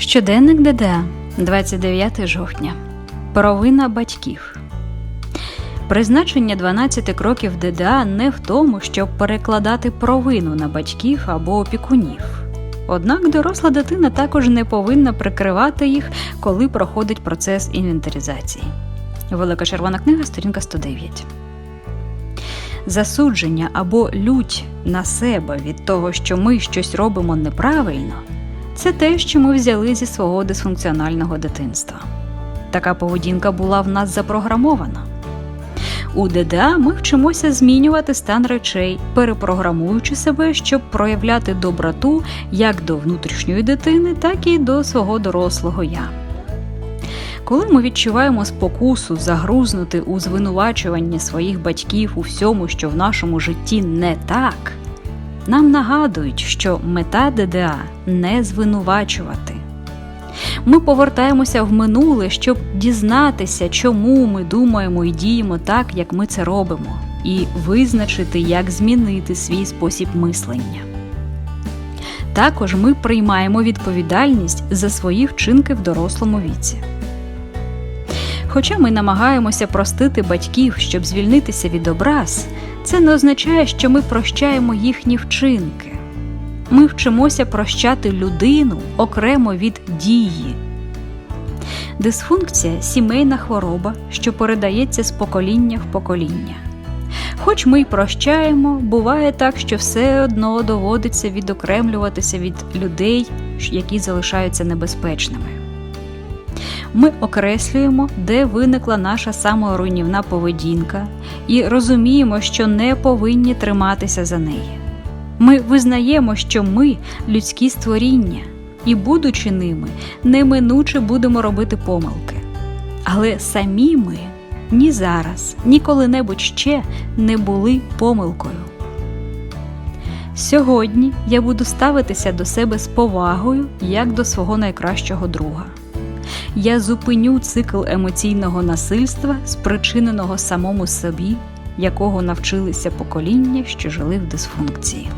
Щоденник ДДА, 29 жовтня. Провина батьків. Призначення 12 кроків ДДА не в тому, щоб перекладати провину на батьків або опікунів. Однак доросла дитина також не повинна прикривати їх, коли проходить процес інвентаризації. Велика червона книга, сторінка 109. Засудження або лють на себе від того, що ми щось робимо неправильно, це те, що ми взяли зі свого дисфункціонального дитинства. Така поведінка була в нас запрограмована. У ДДА ми вчимося змінювати стан речей, перепрограмуючи себе, щоб проявляти доброту як до внутрішньої дитини, так і до свого дорослого я. Коли ми відчуваємо спокусу загрузнути у звинувачуванні своїх батьків у всьому, що в нашому житті не так, нам нагадують, що мета ДДА не звинувачувати. Ми повертаємося в минуле, щоб дізнатися, чому ми думаємо і діємо так, як ми це робимо, і визначити, як змінити свій спосіб мислення. Також ми приймаємо відповідальність за свої вчинки в дорослому віці. Хоча ми намагаємося простити батьків, щоб звільнитися від образ, це не означає, що ми прощаємо їхні вчинки. Ми вчимося прощати людину окремо від дії. Дисфункція сімейна хвороба, що передається з покоління в покоління. Хоч ми й прощаємо, буває так, що все одно доводиться відокремлюватися від людей, які залишаються небезпечними. Ми окреслюємо, де виникла наша саморуйнівна поведінка, і розуміємо, що не повинні триматися за неї. Ми визнаємо, що ми людські створіння, і, будучи ними, неминуче будемо робити помилки. Але самі ми ні зараз, ні коли-небудь ще не були помилкою. Сьогодні я буду ставитися до себе з повагою як до свого найкращого друга. Я зупиню цикл емоційного насильства, спричиненого самому собі, якого навчилися покоління, що жили в дисфункції.